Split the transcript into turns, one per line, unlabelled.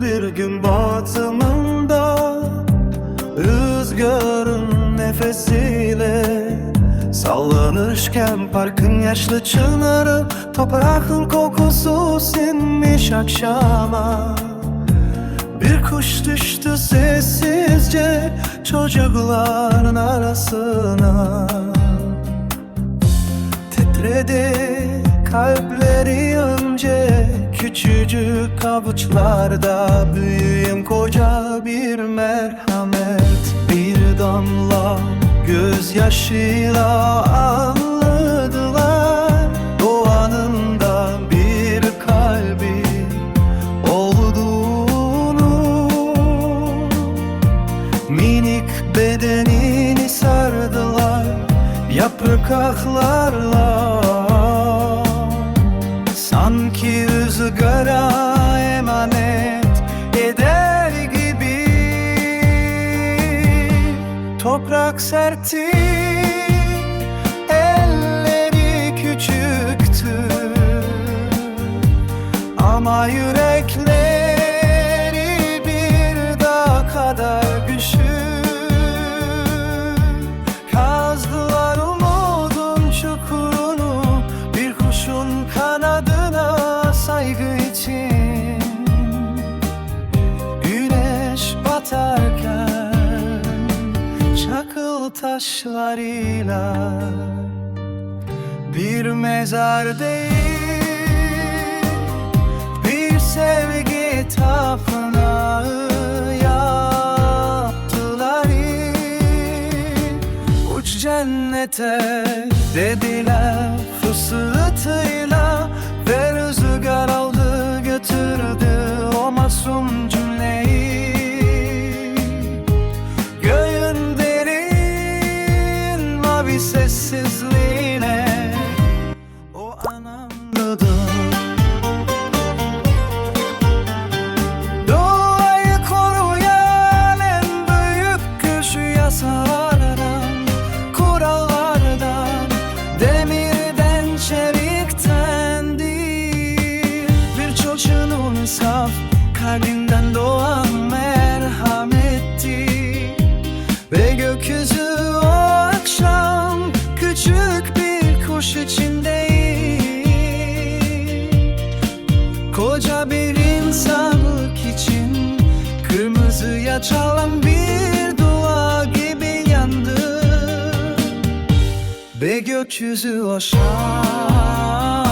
Bir gün batımında Rüzgarın nefesiyle Sallanırken parkın yaşlı çınarı Toprağın kokusu sinmiş akşama. Bir kuş düştü sessizce Çocukların arasına. Titredi kalpleri önce Küçücük avuçlarda Büyüyüm koca bir merhamet. Bir damla gözyaşıyla anladılar. Doğanın da bir kalbi olduğunu. Minik bedenini sardılar yapraklarla Sanki rüzgara emanet eder gibi. Toprak sertti taşlarıyla Bir mezar değil bir sevgi tapınağı yaptılar. Uç cennete dediler fısıltıyla mi says. Bir insanlık için Kırmızıya çalan bir dua gibi yandı. Ve gökyüzü şan